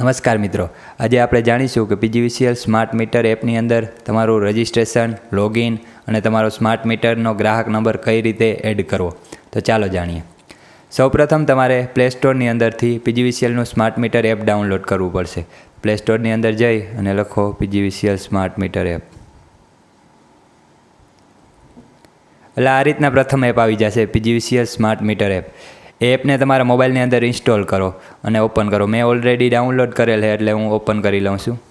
નમસ્કાર મિત્રો. આજે આપણે જાણીશું કે પીજીવીસીએલ સ્માર્ટ મીટર એપની અંદર તમારું રજિસ્ટ્રેશન, લોગિન અને તમારો સ્માર્ટ મીટરનો ગ્રાહક નંબર કઈ રીતે એડ કરવો. તો ચાલો જાણીએ. સૌપ્રથમ તમારે પ્લે સ્ટોરની અંદરથી પીજીવીસીએલનું સ્માર્ટ મીટર એપ ડાઉનલોડ કરવું પડશે. પ્લે સ્ટોરની અંદર જઈ અને લખો પીજીવીસીએલ સ્માર્ટ મીટર એપ. એટલે આ રીતના પ્રથમ એપ આવી જશે, પીજીવીસીએલ સ્માર્ટ મીટર એપ. એપને તમારા મોબાઈલની અંદર ઇન્સ્ટોલ કરો અને ઓપન કરો. મેં ઓલરેડી ડાઉનલોડ કરેલ છે એટલે હું ઓપન કરી લઉં છું.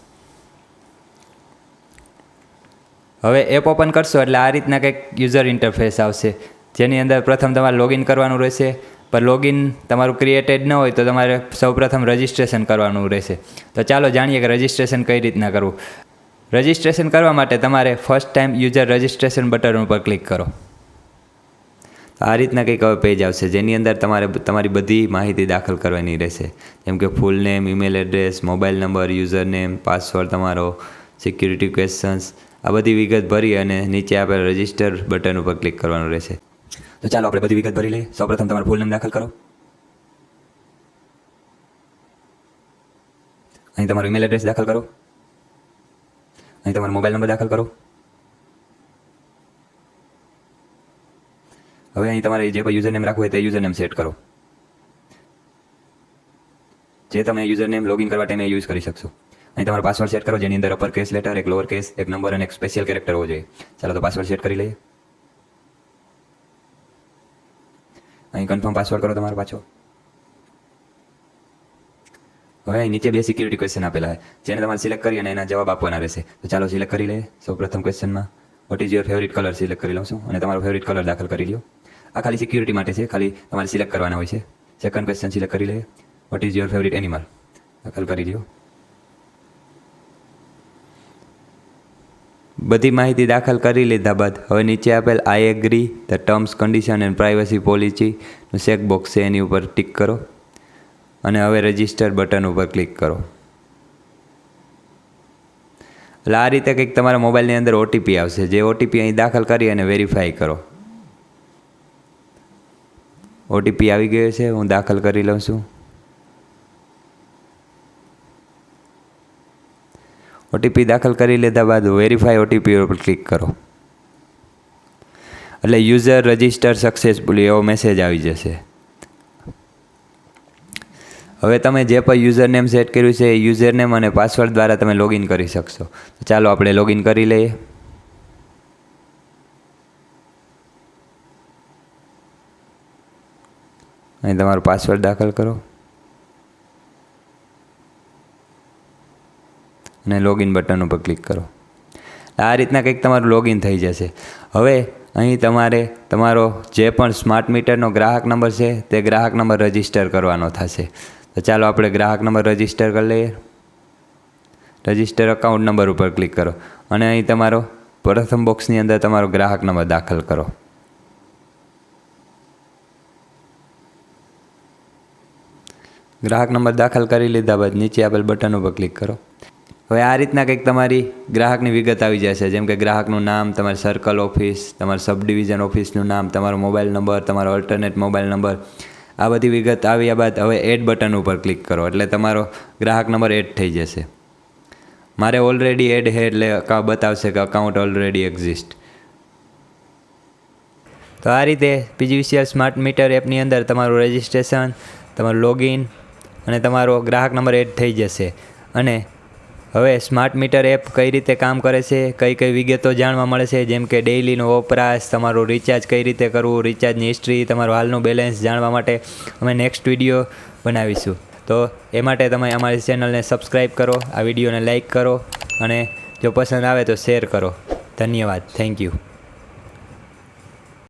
હવે એપ ઓપન કરશો એટલે આ રીતના કંઈક યુઝર ઇન્ટરફેસ આવશે. જેની અંદર પ્રથમ તમારે લોગિન કરવાનું રહેશે. પણ લોગિન તમારું ક્રિએટેડ ન હોય તો તમારે સૌપ્રથમ રજિસ્ટ્રેશન કરવાનું રહેશે. તો ચાલો જાણીએ કે રજિસ્ટ્રેશન કઈ રીતના કરવું. રજિસ્ટ્રેશન કરવા માટે તમારે first time user registration button ઉપર ક્લિક કરો. આ રીતના કંઈક હવે પેજ આવશે, જેની અંદર તમારે તમારી બધી માહિતી દાખલ કરવાની રહેશે. જેમ કે full name email address mobile number user name password તમારો સિક્યુરિટી ક્વેશ્ચન્સ આ બધી વિગત ભરી અને નીચે આપણે રજિસ્ટર બટન ઉપર ક્લિક કરવાનું રહેશે. તો ચાલો આપણે બધી વિગત ભરી લઈએ. સૌપ્રથમ તમારું ફૂલ નેમ દાખલ કરો. અહીં તમારું ઈમેલ એડ્રેસ દાખલ કરો. અહીં તમારો મોબાઈલ નંબર દાખલ કરો. હવે અહીં તમારે જે કોઈ યુઝર નેમ રાખવું હોય તે યુઝર સેટ કરો. જે તમે યુઝર નેમ લોગિન કરવા ટાઈમે યુઝ કરી શકશો. અહીં તમારો પાસવર્ડ સેટ કરો, જેની અંદર અપર કેસ લેટર એક લોઅર કેસ એક નંબર અને એક સ્પેશિયલ કેરેક્ટર હોવો જોઈએ. ચાલો તો પાસવર્ડ સેટ કરી લઈએ. અહીં કન્ફર્મ પાસવર્ડ કરો તમારો પાછો. હવે નીચે બે સિક્યુરિટી ક્વેશ્ચન આપેલા છે. જેને તમારે સિલેક્ટ કરી અને એના જવાબ આપવાના રહેશે. તો ચાલો સિલેક્ટ કરી લઈએ. સૌ પ્રથમ ક્વેશ્ચનમાં what is your favourite colour select કરી લઉં છું. અને તમારો ફેવરિટ કલર દાખલ કરી લ્યો. આ ખાલી સિક્યુરિટી માટે છે, ખાલી તમારે સિલેક્ટ કરવાના હોય છે. સેકન્ડ ક્વેશ્ચન સિલેક્ટ કરી લઈએ. What is your favourite animal દાખલ કરી દો. બધી માહિતી દાખલ કરી લીધા બાદ હવે નીચે આપેલ I agree the terms condition and privacy પોલિસીનું check box છે એની ઉપર ટિક કરો. અને હવે રજિસ્ટર બટન ઉપર ક્લિક કરો. એટલે આ રીતે કંઈક તમારા મોબાઈલની અંદર ઓટીપી આવશે. જે ઓટીપી અહીં દાખલ કરી અને વેરીફાઈ કરો. ઓટીપી આવી ગયો છે, હું દાખલ કરી લઉં છું. ઓટીપી દાખલ કરી લીધા બાદ વેરીફાઈ ઓટીપી ઉપર ક્લિક કરો. એટલે યુઝર રજિસ્ટર સક્સેસફુલી એવો મેસેજ આવી જશે. હવે તમે જે પણ યુઝર નેમ સેટ કર્યું છે, એ યુઝર નેમ અને પાસવર્ડ દ્વારા તમે લોગિન કરી શકશો. ચાલો આપણે લોગિન કરી લઈએ. અહીં તમારો પાસવર્ડ દાખલ કરો. અને લોગિન બટન ઉપર ક્લિક કરો. આ રીતના કંઈક તમારું લોગિન થઈ જશે. હવે અહીં તમારે, તમારો જે પણ સ્માર્ટ મીટરનો ગ્રાહક નંબર છે, તે ગ્રાહક નંબર રજિસ્ટર કરવાનો થશે. તો ચાલો આપણે ગ્રાહક નંબર રજિસ્ટર કરી લઈએ. રજિસ્ટર અકાઉન્ટ નંબર ઉપર ક્લિક કરો. અને અહીં તમારો પ્રથમ બોક્સની અંદર તમારો ગ્રાહક નંબર દાખલ કરો. ગ્રાહક નંબર દાખલ કરી લીધા બાદ નીચે આપેલ બટન ઉપર ક્લિક કરો. હવે આ રીતના કંઈક તમારી ગ્રાહકની વિગત આવી જશે. જેમ કે ગ્રાહકનું નામ, તમારી સર્કલ ઓફિસ તમારી સબ ડિવિઝન ઓફિસનું નામ, તમારો મોબાઈલ નંબર તમારો અલ્ટરનેટ મોબાઈલ નંબર આ બધી વિગત આવ્યા બાદ હવે એડ બટન ઉપર ક્લિક કરો. એટલે તમારો ગ્રાહક નંબર એડ થઈ જશે. મારે ઓલરેડી એડ હે એટલે બતાવશે કે અકાઉન્ટ ઓલરેડી એક્ઝિસ્ટ તો આ રીતે પીજીવીસીએલ સ્માર્ટ મીટર એપની અંદર તમારું રજિસ્ટ્રેશન તમારું લોગિન અને તમારો ગ્રાહક નંબર એડ થઈ જશે. અને હવે સ્માર્ટ મીટર એપ કઈ રીતે કામ કરે છે, કઈ કઈ વિગતો જાણવા મળે છે, જેમ કે ડેઇલીનો વપરાશ, તમારું રિચાર્જ કઈ રીતે કરવું રિચાર્જની હિસ્ટ્રી તમારું હાલનું બેલેન્સ જાણવા માટે અમે નેક્સ્ટ વીડિયો બનાવીશું. તો એ માટે તમે અમારી ચેનલને સબસ્ક્રાઈબ કરો, આ વિડીયોને લાઇક કરો અને જો પસંદ આવે તો શેર કરો. ધન્યવાદ. Thank you